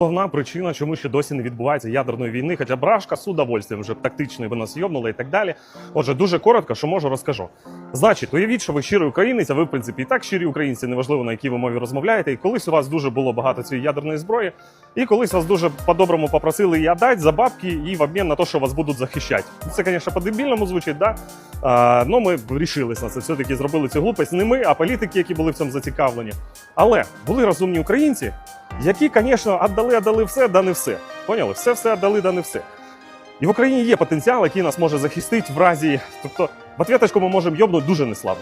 Головна причина, чому ще досі не відбувається ядерної війни, хоча брашка з удовольствием вже тактичний ви нас і так далі. Отже, дуже коротко, що можу, розкажу. Значить, уявіть, що ви щирий українець, а ви, в принципі, і так щирі українці, неважливо на якій ви мові розмовляєте. І колись у вас дуже було багато цієї ядерної зброї, і колись вас дуже по-доброму попросили її віддати за бабки і в обмін на те, що вас будуть захищати. Це, звісно, по-дебільному звучить, да? А, ну, ми вирішились на це. Все-таки зробили цю глупость. Не ми, а політики, які були в цьому зацікавлені. Але були розумні українці, які, звісно, віддали, віддали все, да не все. Поняли? Все, все віддали, да не все. І в Україні є потенціал, який нас може захистити в разі. Тобто, в ответочку ми можемо йобнути дуже неслабо.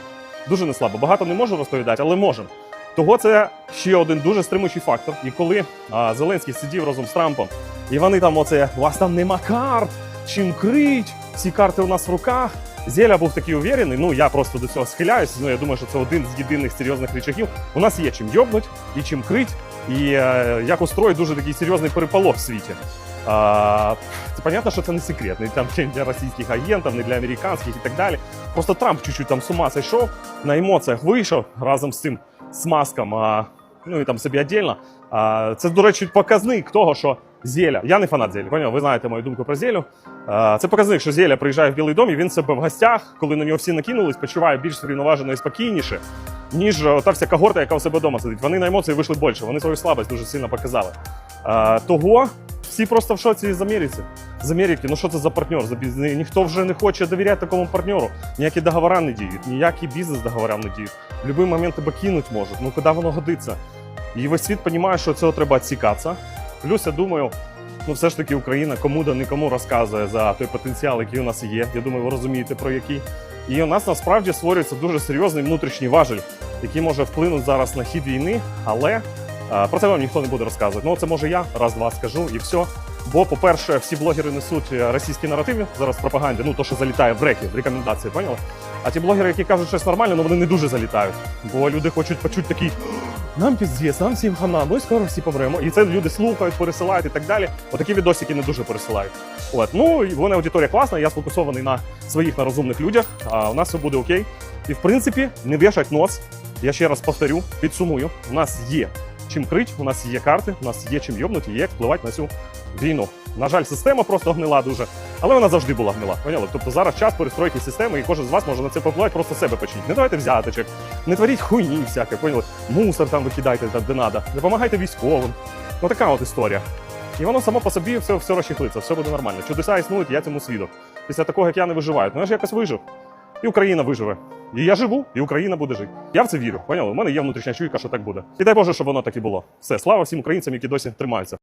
Дуже неслабо. Багато не можу розповідати, але можемо. Того це ще один дуже стримуючий фактор. І коли а, Зеленський сидів разом з Трампом, і вони там оце, у вас там нема карт, чим крить, всі карти у нас в руках. Зеля був такий уверений, ну я просто до цього схиляюсь. Ну я думаю, що це один з єдиних серйозних речагів. У нас є чим йобнуть і чим крить, і е, як устроїть дуже такий серйозний переполох в світі. А, це понятно, що це не секрет, не там для російських агентів, не для американських і так далі. Просто Трамп чуть-чуть там з ума зайшов, на емоціях вийшов разом з цим смазком, а, ну і там собі віддільно. А, це, до речі, показник того, що Зеля. Я не фанат Зелі, поняв? Ви знаєте мою думку про Зелю. А, Це показник, що Зеля приїжджає в Білий дом, і він себе в гостях, коли на нього всі накинулись, почуває більш врівноважено і спокійніше, ніж е, та вся когорта, яка у себе вдома сидить. Вони на емоції вийшли більше, вони свою слабость дуже сильно показали. А, того всі просто в шоці з Америці. З Америки, ну що це за партнер? За бізнес? Ніхто вже не хоче довіряти такому партнеру. Ніякі договори не діють, ніякі бізнес договори не діють. В будь-який момент тебе кинуть можуть. Ну куди воно годиться? І весь світ розуміє, що цього треба відсікатися. Плюс я думаю, ну все ж таки Україна кому да нікому розказує за той потенціал, який у нас є. Я думаю, ви розумієте про який. І у нас насправді створюється дуже серйозний внутрішній важель, який може вплинути зараз на хід війни, але а, про це вам ніхто не буде розказувати. Ну це може я раз-два скажу і все. Бо, по-перше, всі блогери несуть е, російські наративи зараз пропаганди, ну то, що залітає в реки, в рекомендації, поняли? А ті блогери, які кажуть щось нормальне, ну вони не дуже залітають. Бо люди хочуть почути такий нам піздець, нам всім хана, ми скоро всі помремо. І це люди слухають, пересилають і так далі. Отакі відосики не дуже пересилають. От ну вона аудиторія класна. Я сфокусований на своїх на розумних людях. А у нас все буде окей. І в принципі, не вішать нос. Я ще раз повторю, підсумую. У нас є чим крить, у нас є карти, у нас є чим йобнути, є як впливати на цю війну. На жаль, система просто гнила дуже, але вона завжди була гнила. Поняли? Тобто зараз час перестройки системи, і кожен з вас може на це попливати, просто себе почніть. Не давайте взяточок, не творіть хуйні всяке, поняли? Мусор там викидайте там, де надо. Допомагайте військовим. Ну така от історія. І воно само по собі все, все розчехлиться, все буде нормально. Чудеса існують, я цьому свідок. Після такого, як я не виживаю. Ну я ж якось вижив. І Україна виживе. І я живу, і Україна буде жити. Я в це вірю. Поняли? У мене є внутрішня чуйка, що так буде. І дай Боже, щоб воно так і було. Все, слава всім українцям, які досі тримаються.